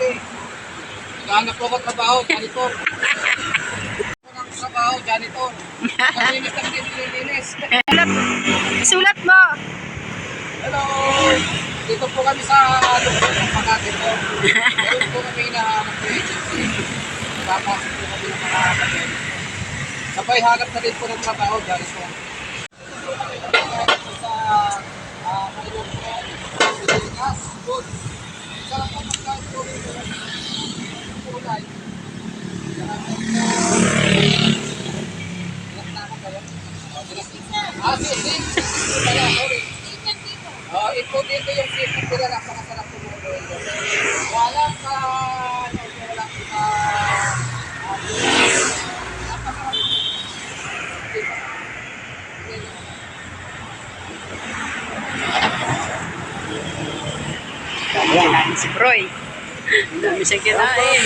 sa Makati. Naghahanap po ako ng trabaho, janitor. Ng trabaho, janitor. Malinis ang nililinis. Sulat mo. Hello! Dito po kami sa lungsod ng Makati po. Meron po kami hinahanap na agency. Papasok po kami ng mga kapatid. Sabay hanap na rin po ng trabaho, janitor. Sa ah, Marilog po, good. Sarap po magkain po rin po ng kulay. Sarap po. Ilan na ako kayo? Ah, si sorry. Oh, ito dito yung safety nila napakasarap tumulo. Wala ka, ano, wala ka? Kinain si. Ang dami siya kinain.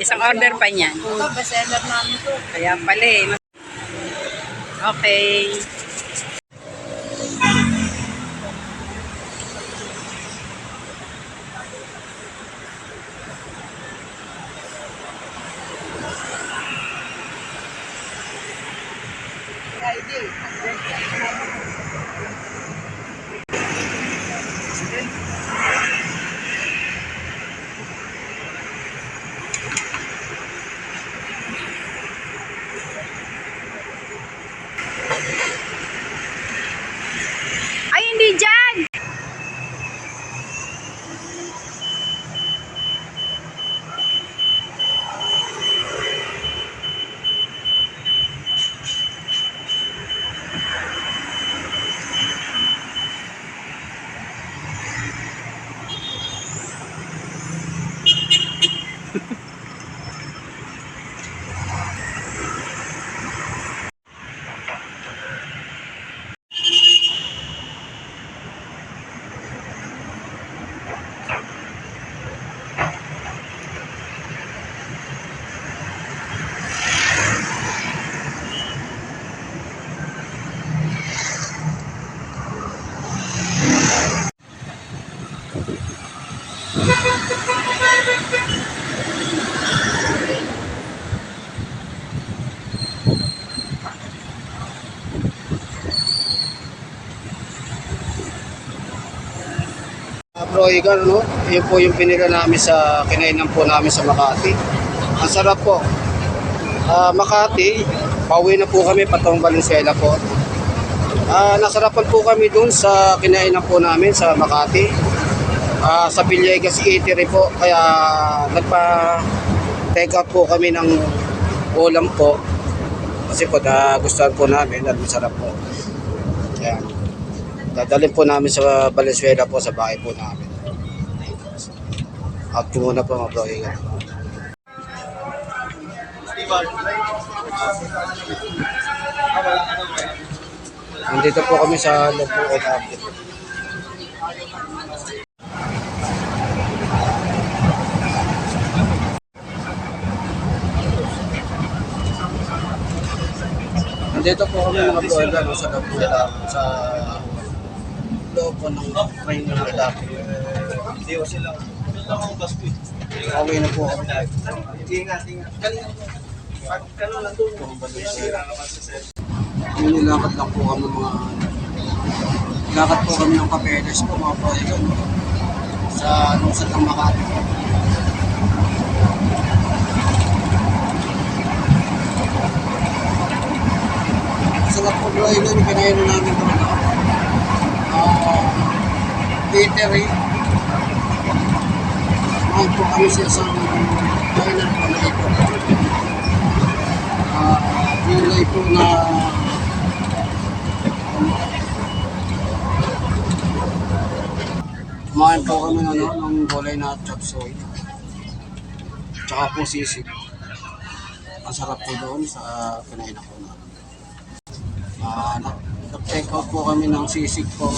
Isang order pa niyan. Ito, bestseller namin to. Kaya pala eh. Okay. Ay, hindi dyan! Uh, bro, Igan, no? Yun po yung pinila namin sa kinainan po namin sa Makati. Ang sarap po. Ah, Makati, pauwi na po kami patong Valenzuela po. Ah, nasarapan po kami dun sa kinainan po namin sa Makati. Ah, sa Villegas Eatery po. Kaya nagpa take out po kami ng ulam po. Kasi po na gustuhan po namin at masarap po. Yan. Dadalhin po namin sa Valenzuela po sa bahay po namin. Out po muna po mga bro. Ingat. Nandito po kami sa loob po kay Abdi. Nandito po kami mga bro. Ano, sa loob po. Sa loob po ng train ng Ladaki. Hindi ko sila. Okay na po. Ingat, ingat. Pag ano lang doon, Yung nilakad lang po kami mga nilakad po kami ng papeles po mga proyekto sa lungsod ng Makati po. Sarap po bro, yun kinain na namin doon. no? Ah, eatery. Mahal po kami sa isang diner po na ito. Ah, gulay po na Kumain po kami ng, ano, ng gulay na chop suey. Tsaka po sisig. Ang sarap po doon sa kinain ako na. Nag- nag-take out po kami ng sisig po.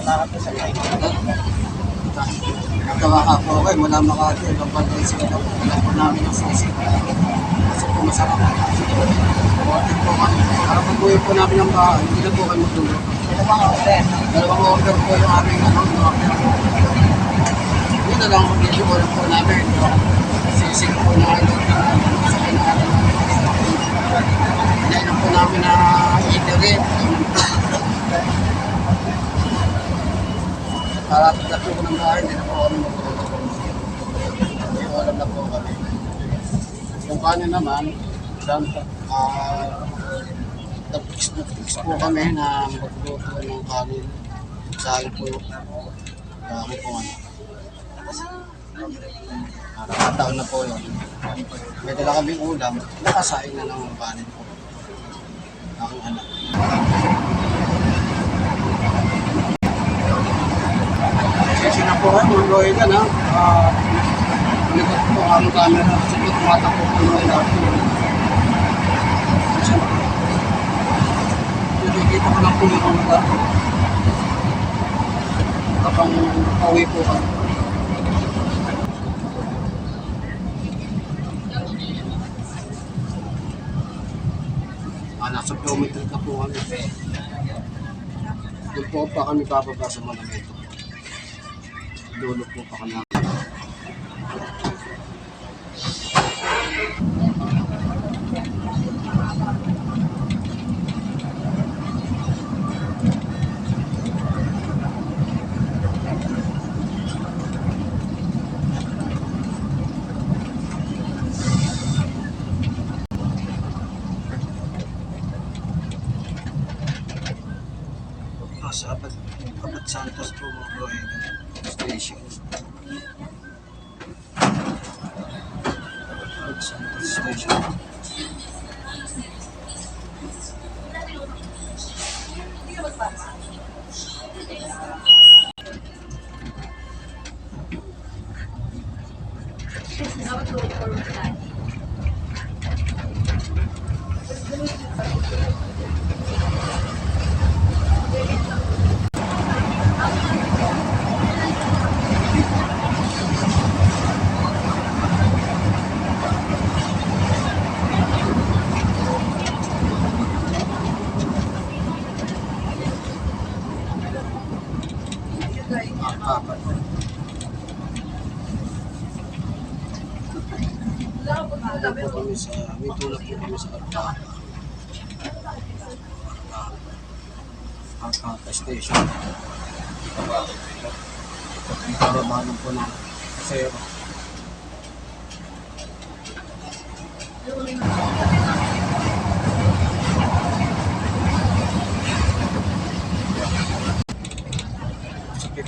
Malakad po sa kain. Natawa ka po okay, mula Makati, hanggang Panday sila po. Wala po namin ng sisig. Kasi po masarap. Buhatin po kami. Para pag-uwi po namin ng bahay, hindi na po kami magdulo. Dalawang order. Dalawang order po yung aming ano, mga Yun na lang ang video ko po namin. Sisig po na ano. Hindi na po namin na eatery. Harapit na po ng bahay, hindi na po kami. Hindi ko alam na po kami. Yung kanin naman, dan, ah, nag-fix na fix po kami na magluto ng kanin. Saan po dami po ano. Nakakataon na po yun. May dala kaming ulam, nakasain na ng kanin po. Ang anak. Kasi na po kayo, mga Loy ka na. Ah, Likot po ang camera kasi po tumatakbo po yung natin. Kasi nakikita ko lang po yung mga gato. Kapag pauwi po kami. Ah, nasa kilometer na po kami. Doon po pa kami bababa sa Malameto. Dulo po pa kami. Nasa Abad, Abad Santos po mga bro. Station. Abad Dito po kami sa, may tulak po kami sa Alpaka. Alpaka Station. Ang kababanan po na zero.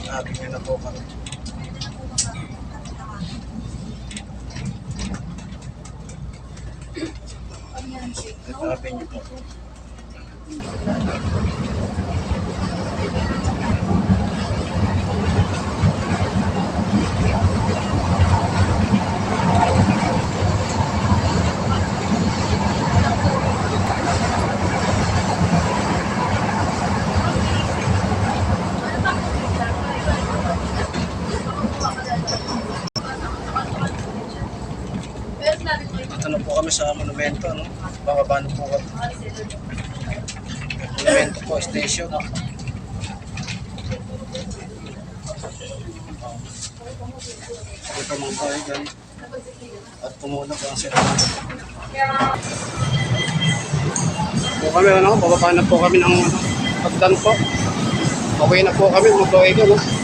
Sakit na po kami. Ito niyo po. Ano po kami sa monumento, no? Bababa na po kami. Monumento po, station. Ito mga kaigan. At pumuna po ang sila. Po kami, ano? Bababa na po kami ng pagdan po. Okay na po kami, mga kaigan, no?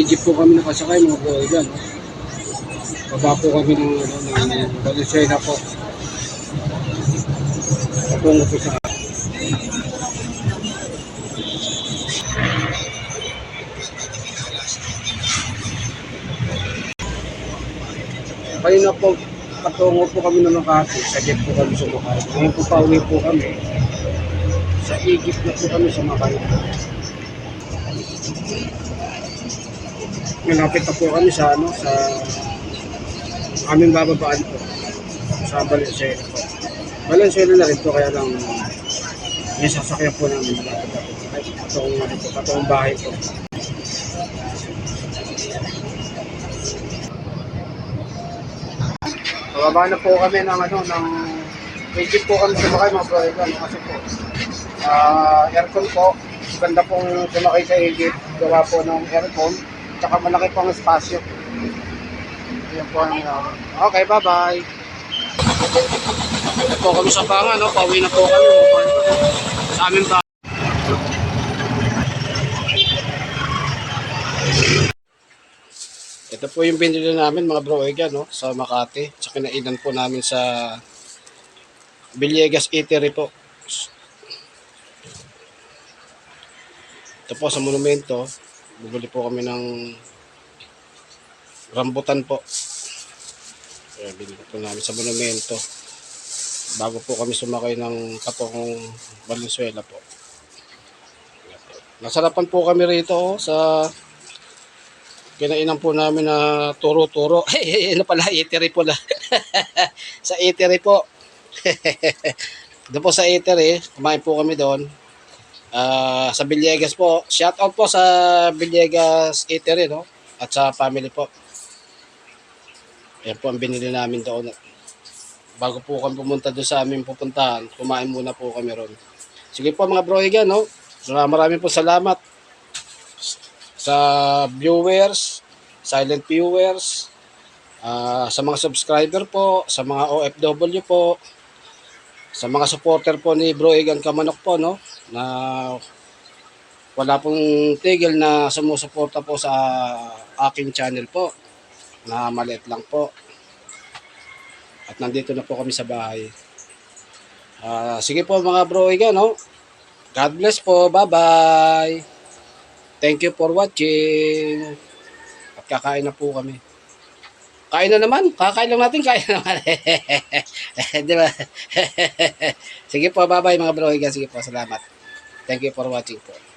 Egypt po kami nakasakay mga bro. Yan. Baba po kami ng, ano, ng po. Patungo po sa Kanina po, patungo po kami ng Makati. Sa jet po kami sumakay. Ngayon po pauwi po kami. Sa Egypt na po kami sumakay. Malapit na po kami sa ano, sa aming bababaan po. Sa Valenzuela po. Valenzuela na rin po, kaya lang may sasakyan po namin malapit na po. Ay, patong, ano po, patong bahay po. Bababa na po kami ng ano, ng Egypt po kami sumakay mga brother ano, kasi po ah aircon po, ganda pong sumakay sa Egypt, gawa po ng aircon, tsaka malaki pong espasyo. Yan po ang uh, Okay, bye-bye. Ito po kami sa banga, no? Pauwi na po kami. Sa aming ba Ito po yung binili namin mga bro Egan, no? sa Makati. Sa kinainan po namin sa Villegas Eatery po. Ito po sa monumento, bumili po kami ng rambutan po. Kaya binili po namin sa monumento. Bago po kami sumakay ng katong Valenzuela po. Nasarapan po kami rito oh, sa kinainan po namin na turo-turo. Hey, ano pala, eatery po na. sa eatery po. doon po sa eatery, kumain po kami doon. Ah, sa Villegas po. Shout out po sa Villegas Eatery, no? At sa family po. Yan po ang binili namin doon. Bago po kami pumunta doon sa aming pupuntahan, kumain muna po kami ron. Sige po mga bro, higa, no? Maraming po salamat sa viewers, silent viewers, ah, sa mga subscriber po, sa mga OFW po, sa mga supporter po ni Bro Egan Kamanok po, no? Na wala pong tigil na sumusuporta po sa aking channel po na maliit lang po. At nandito na po kami sa bahay. Ah, sige po mga Bro Egan, no? God bless po. Bye-bye. Thank you for watching. At kakain na po kami. Kain na naman. Kakain lang natin. Kain na naman. Di ba? Sige po. Bye-bye mga bro. Sige po. Salamat. Thank you for watching po.